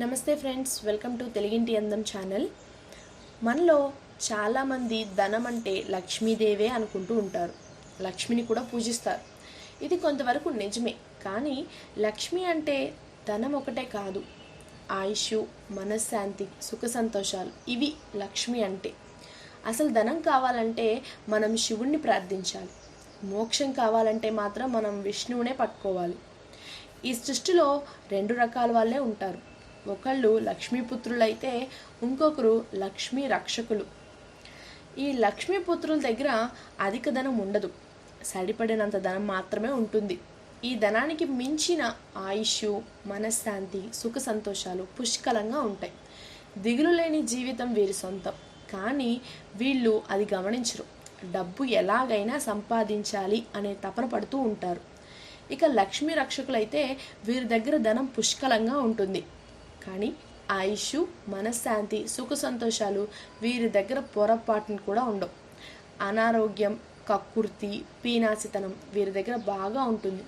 నమస్తే friends welcome to తెలుగింటి అందం ఛానల్. మనలో చాలామంది ధనం అంటే లక్ష్మీదేవే అనుకుంటూ ఉంటారు. లక్ష్మిని కూడా పూజిస్తారు. ఇది కొంతవరకు నిజమే. కానీ లక్ష్మి అంటే ధనం ఒకటే కాదు. ఆయుష్ మనశ్శాంతి సుఖ సంతోషాలు ఇవి లక్ష్మి అంటే. అసలు ధనం కావాలంటే మనం శివుణ్ణి ప్రార్థించాలి. మోక్షం కావాలంటే మాత్రం మనం విష్ణువునే పట్టుకోవాలి. ఈ సృష్టిలో రెండు రకాల వాళ్ళే ఉంటారు. ఒకళ్ళు లక్ష్మీపుత్రులైతే ఇంకొకరు లక్ష్మీ రక్షకులు. ఈ లక్ష్మీపుత్రుల దగ్గర అధిక ధనం ఉండదు. సరిపడినంత ధనం మాత్రమే ఉంటుంది. ఈ ధనానికి మించిన ఆయుష్ మనశ్శాంతి సుఖ సంతోషాలు పుష్కలంగా ఉంటాయి. దిగులు లేని జీవితం వీరి సొంతం. కానీ వీళ్ళు అది గమనించరు. డబ్బు ఎలాగైనా సంపాదించాలి అనే తపన పడుతూ ఉంటారు. ఇక లక్ష్మీ రక్షకులైతే వీరి దగ్గర ధనం పుష్కలంగా ఉంటుంది. కానీ ఆయుష్ మనశ్శాంతి సుఖ సంతోషాలు వీరి దగ్గర పొరపాటును కూడా ఉండవు. అనారోగ్యం కక్కుర్తి పీనాసితనం వీరి దగ్గర బాగా ఉంటుంది.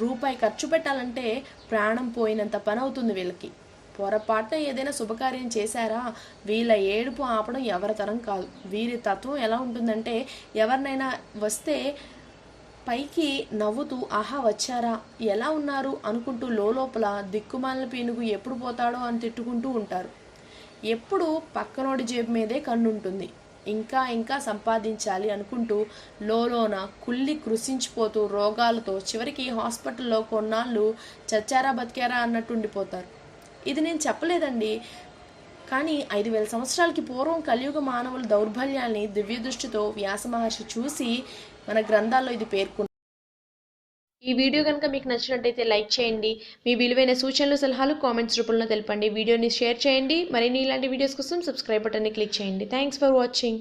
రూపాయి ఖర్చు పెట్టాలంటే ప్రాణం పోయినంత పని అవుతుంది వీళ్ళకి. పొరపాటున ఏదైనా శుభకార్యం చేశారా? వీళ్ళ ఏడుపు ఆపడం ఎవరి తరం కాదు. వీరి తత్వం ఎలా ఉంటుందంటే ఎవరినైనా వస్తే పైకి నవ్వుతూ ఆహా వచ్చారా? ఎలా ఉన్నారు? అనుకుంటూ లోపల దిక్కుమాలిన పీనుగు ఎప్పుడు పోతాడో అని తిట్టుకుంటూ ఉంటారు. ఎప్పుడు పక్కనోడి జేబు మీదే కన్నుంటుంది. ఇంకా ఇంకా సంపాదించాలి అనుకుంటూ లోలోన కుళ్ళి కృషించిపోతూ రోగాలతో చివరికి హాస్పిటల్లో కొన్నాళ్ళు చచ్చారా బతికారా అన్నట్టు ఉండిపోతారు ఇది నేను చెప్పలేదండి. కానీ ఐదు వేల సంవత్సరాలకి పూర్వం కలియుగ మానవుల దౌర్బల్యాన్ని దివ్య దృష్టితో వ్యాస మహర్షి చూసి మన గ్రంథాల్లో ఇది పేర్కొన్నారు ఈ వీడియో కనుక మీకు నచ్చినట్టయితే లైక్ చేయండి. మీ విలువైన సూచనలు సలహాలు కామెంట్స్ రూపంలో తెలపండి. వీడియోని షేర్ చేయండి. మరిన్ని ఇలాంటి వీడియోస్ కోసం సబ్స్క్రైబ్ బటన్ని క్లిక్ చేయండి. Thanks for watching